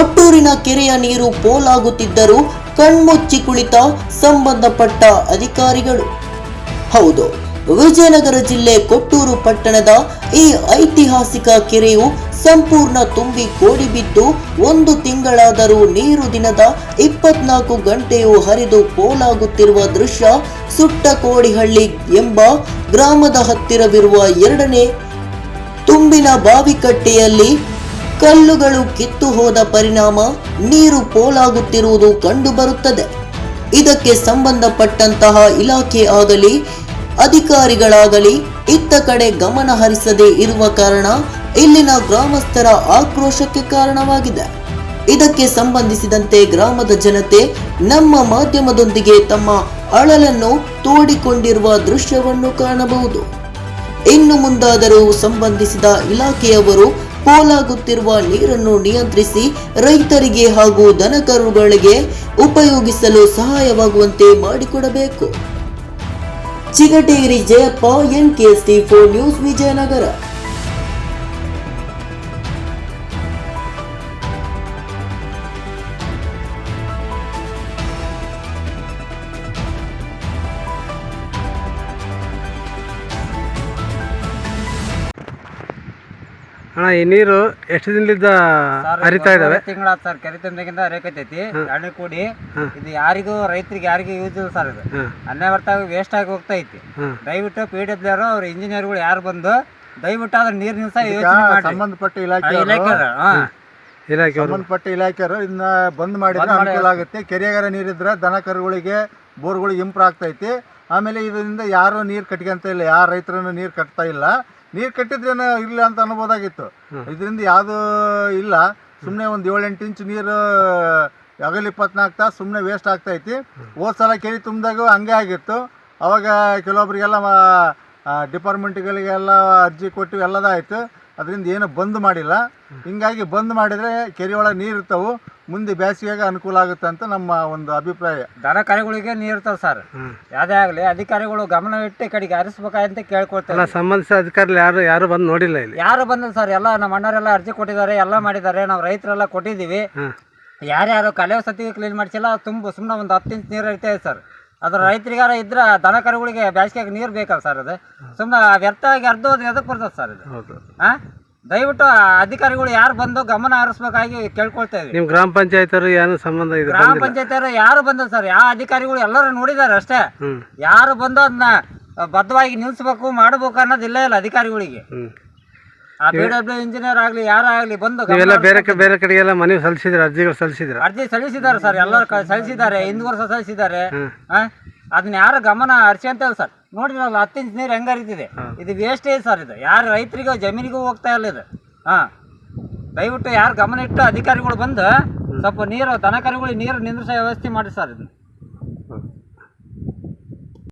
ಕೊಟ್ಟೂರಿನ ಕೆರೆಯ ನೀರು ಪೋಲಾಗುತ್ತಿದ್ದರೂ ಕಣ್ಮುಚ್ಚಿ ಕುಳಿತ ಸಂಬಂಧಪಟ್ಟ ಅಧಿಕಾರಿಗಳು. ಹೌದು, ವಿಜಯನಗರ ಜಿಲ್ಲೆ ಕೊಟ್ಟೂರು ಪಟ್ಟಣದ ಈ ಐತಿಹಾಸಿಕ ಕೆರೆಯು ಸಂಪೂರ್ಣ ತುಂಬಿ ಕೋಡಿ ಬಿದ್ದು ಒಂದು ತಿಂಗಳಾದರೂ ನೀರು ದಿನದ ಇಪ್ಪತ್ನಾಲ್ಕು ಗಂಟೆಯೂ ಹರಿದು ಪೋಲಾಗುತ್ತಿರುವ ದೃಶ್ಯ ಸುಟ್ಟ ಕೋಡಿಹಳ್ಳಿ ಎಂಬ ಗ್ರಾಮದ ಹತ್ತಿರವಿರುವ ಎರಡನೇ ತುಂಬಿನ ಬಾವಿಕಟ್ಟೆಯಲ್ಲಿ ಕಲ್ಲುಗಳು ಕಿತ್ತು ಹೋದ ಪರಿಣಾಮ ನೀರು ಪೋಲಾಗುತ್ತಿರುವುದು ಕಂಡುಬರುತ್ತದೆ. ಇದಕ್ಕೆ ಸಂಬಂಧಪಟ್ಟಂತಹ ಇಲಾಖೆ ಆಗಲಿ, ಅಧಿಕಾರಿಗಳಾಗಲಿ ಇತ್ತ ಕಡೆ ಗಮನ ಹರಿಸದೆ ಇರುವ ಕಾರಣ ಇಲ್ಲಿನ ಗ್ರಾಮಸ್ಥರ ಆಕ್ರೋಶಕ್ಕೆ ಕಾರಣವಾಗಿದೆ. ಇದಕ್ಕೆ ಸಂಬಂಧಿಸಿದಂತೆ ಗ್ರಾಮದ ಜನತೆ ನಮ್ಮ ಮಾಧ್ಯಮದೊಂದಿಗೆ ತಮ್ಮ ಅಳಲನ್ನು ತೋಡಿಕೊಂಡಿರುವ ದೃಶ್ಯವನ್ನು ಕಾಣಬಹುದು. ಇನ್ನು ಮುಂದಾದರೂ ಸಂಬಂಧಿಸಿದ ಇಲಾಖೆಯವರು ಪೋಲಾಗುತ್ತಿರುವ ನೀರನ್ನು ನಿಯಂತ್ರಿಸಿ ರೈತರಿಗೆ ಹಾಗೂ ದನಕರುಗಳಿಗೆ ಉಪಯೋಗಿಸಲು ಸಹಾಯವಾಗುವಂತೆ ಮಾಡಿಕೊಡಬೇಕು. Chigateri Jayappa N T four news, Vijayanagara. ಅಣ್ಣ ಈ ನೀರು ಎಷ್ಟು ದಿನದಿಂದ ಹರಿತಾ ಇದಾವೆ? ತಿಂಗಳ ಸರ್ ಕೆರೆ ತುಂಬಿಗಿಂತ ರೇಖೈತೈತಿ ಎಣ್ಣೆ ಕೂಡಿ ಇದು ಯಾರಿಗೂ ರೈತರಿಗೆ ಯಾರಿಗೂ ಯೂಸ್ ಇಲ್ಲ ಸರ್ ಇದು. ಅನ್ನ ಬರ್ತಾ ವೇಸ್ಟ್ ಆಗಿ ಹೋಗ್ತಾ ಐತಿ ದಯವಿಟ್ಟು ಪಿ ಡಬ್ಲ್ಯೂ ಅವರು ಅವ್ರ ಇಂಜಿನಿಯರ್ಗಳು ಯಾರು ಬಂದು ದಯವಿಟ್ಟು ಅದ್ರ ನೀರ್ ನಿಲ್ಸ ಯೋಚನೆ ಮಾಡಿ ಸಂಬಂಧಪಟ್ಟ ಇಲಾಖೆ ಇಲಾಖೆ ಇಲಾಖೆ ಸಂಬಂಧಪಟ್ಟ ಇಲಾಖೆಯವರು ಇದನ್ನ ಬಂದ್ ಮಾಡಿದ್ರೆ ಅನುಕೂಲ ಆಗುತ್ತೆ. ಕೆರೆಗಾರ ನೀರಿದ್ರೆ ದನ ಕರುಗಳಿಗೆ ಬೋರ್ಗಳಿಗೆ ಇಂಪ್ರೂವ್ ಆಗ್ತೈತಿ ಆಮೇಲೆ ಇದರಿಂದ ಯಾರು ನೀರು ಕಟ್ಕೊಂತ ಇಲ್ಲ ಯಾರು ರೈತರನ್ನು ನೀರು ಕಟ್ತಾ ಇಲ್ಲ. ನೀರು ಕಟ್ಟಿದ್ರೆ ಇಲ್ಲ ಅಂತ ಅನ್ಬೋದಾಗಿತ್ತು. ಇದರಿಂದ ಯಾವುದು ಇಲ್ಲ. ಸುಮ್ಮನೆ ಒಂದು ಏಳೆಂಟು ಇಂಚ್ ನೀರು ಹಗಲ್ ಇಪ್ಪತ್ನಾಲ್ಕು ತಾಸು ಸುಮ್ಮನೆ ವೇಸ್ಟ್ ಆಗ್ತೈತಿ. ಹೋದ ಸಲ ಕೆರೆ ತುಂಬಿದಾಗ ಹಂಗೆ ಆಗಿತ್ತು. ಅವಾಗ ಕೆಲವೊಬ್ರಿಗೆಲ್ಲ ಡಿಪಾರ್ಟ್ಮೆಂಟ್ಗಳಿಗೆಲ್ಲ ಅರ್ಜಿ ಕೊಟ್ಟು ಎಲ್ಲದಾಯಿತು ಅದರಿಂದ ಏನು ಬಂದ್ ಮಾಡಿಲ್ಲ. ಹಿಂಗಾಗಿ ಬಂದ್ ಮಾಡಿದರೆ ಕೆರೆ ಒಳಗೆ ನೀರು ಇರ್ತಾವೆ. ಮುಂದೆ ಬೇಸಿಗೆಗೆ ಅನುಕೂಲ ಆಗುತ್ತೆ ಅಂತ ನಮ್ಮ ಒಂದು ಅಭಿಪ್ರಾಯ. ದನ ಕರೆಗಳಿಗೆ ನೀರ್ ಇರ್ತಾವ ಸರ್ ಯಾವ್ದೇ ಆಗಲಿ ಅಧಿಕಾರಿಗಳು ಗಮನ ಇಟ್ಟು ಈ ಕಡೆಗೆ ಹರಿಸ್ಬೇಕಂತ ಕೇಳ್ಕೊಳ್ತಾರೆ ಅಲ್ಲ ಸಂಬಂಧಿಸಿದ ಅಧಿಕಾರಿ ಯಾರು ಯಾರು ಬಂದು ನೋಡಿಲ್ಲ ಇಲ್ಲಿ? ಯಾರು ಬಂದಿಲ್ಲ ಸರ್ ಎಲ್ಲ ನಮ್ಮ ಅಣ್ಣರೆಲ್ಲ ಅರ್ಜಿ ಕೊಟ್ಟಿದ್ದಾರೆ ಎಲ್ಲ ಮಾಡಿದ್ದಾರೆ. ನಾವು ರೈತರೆಲ್ಲ ಕೊಟ್ಟಿದ್ದೀವಿ. ಯಾರ್ಯಾರು ಕಲೆ ಸತಿಗೆ ಕ್ಲೀನ್ ಮಾಡಿಸಿಲ್ಲ ತುಂಬ ಸುಮ್ಮನೆ ಒಂದು ಹತ್ತು ಇಂಚ್ ನೀರು ಐತೆ ಸರ್ ಅದ್ರ ರೈತರಿಗಾರ ಇದ್ರ ದನ ಕರುಗಳಿಗೆ ಬೇಸಿಗೆಗೆ ನೀರು ಬೇಕಲ್ಲ ಸರ್ ಅದು. ಸುಮ್ಮನೆ ವ್ಯರ್ಥವಾಗಿ ಅರ್ಧ ಹೋದ್ರೆ ಎದಕ್ಕೆ ಬರ್ತದೆ ಸರ್ ಇದು ಹೌದು. ಹಾಂ ದಯವಿಟ್ಟು ಅಧಿಕಾರಿಗಳು ಯಾರು ಬಂದು ಗಮನ ಹರಿಸ್ಬೇಕಾಗಿ ಕೇಳ್ಕೊಳ್ತಾ ಇದ್ವಿ. ನಿಮ್ಮ ಗ್ರಾಮ ಪಂಚಾಯತ್ ಏನು ಸಂಬಂಧ ಇದೆ ಗ್ರಾಮ ಪಂಚಾಯತ್ ಯಾರು ಬಂದ ಸರ್ ಯಾವ ಅಧಿಕಾರಿಗಳು ಎಲ್ಲರೂ ನೋಡಿದ್ದಾರೆ ಅಷ್ಟೇ. ಯಾರು ಬಂದು ಅದನ್ನ ಬದ್ಧವಾಗಿ ನಿಲ್ಸ್ಬೇಕು ಮಾಡ್ಬೇಕು ಅನ್ನೋದು ಇಲ್ಲ ಇಲ್ಲ ಅಧಿಕಾರಿಗಳಿಗೆ. ಆ ಬಿ ಡಬ್ಲ್ಯೂ ಇಂಜಿನಿಯರ್ ಆಗಲಿ ಯಾರಾಗಲಿ ಬಂದು ಎಲ್ಲ ನೀವೆಲ್ಲ ಬೇರೆ ಕಡೆ ಬೇರೆ ಕಡೆಗೆಲ್ಲ ಮನವಿ ಸಲ್ಲಿಸಿದ್ರೆ ಅರ್ಜಿಗಳು ಸಲ್ಲಿಸಿದ್ರ ಅರ್ಜಿ ಸಲ್ಲಿಸಿದ್ದಾರೆ ಸರ್ ಎಲ್ಲರೂ ಕ- ಸಲ್ಲಿಸಿದ್ದಾರೆ ಹಿಂದ್ ವರ್ಷ ಸಲ್ಲಿಸಿದ್ದಾರೆ ಆ? ಅದನ್ನ ಯಾರು ಗಮನ ಹರಿಸಿ ಅಂತ ಹೇಳಿ ಸರ್. ನೋಡಿರಲ್ಲ ಹತ್ತು ಇಂಚ್ ನೀರು ಹೆಂಗ ಹರಿತಿದೆ ಇದು ವೇಸ್ಟೇಜ್ ಸರ್ ಇದು. ಯಾರು ರೈತರಿಗೂ ಜಮೀನಿಗೂ ಹೋಗ್ತಾ ಇಲ್ಲ ಇದು. ಹಾ. ದಯವಿಟ್ಟು ಯಾರು ಗಮನ ಇಟ್ಟು ಅಧಿಕಾರಿಗಳು ಬಂದು ಸ್ವಲ್ಪ ನೀರು ದನಕರುಗಳಿಗೆ ನೀರು ನಿಂದ್ರಿಸೋ ವ್ಯವಸ್ಥೆ ಮಾಡಿ ಸರ್ ಇದನ್ನ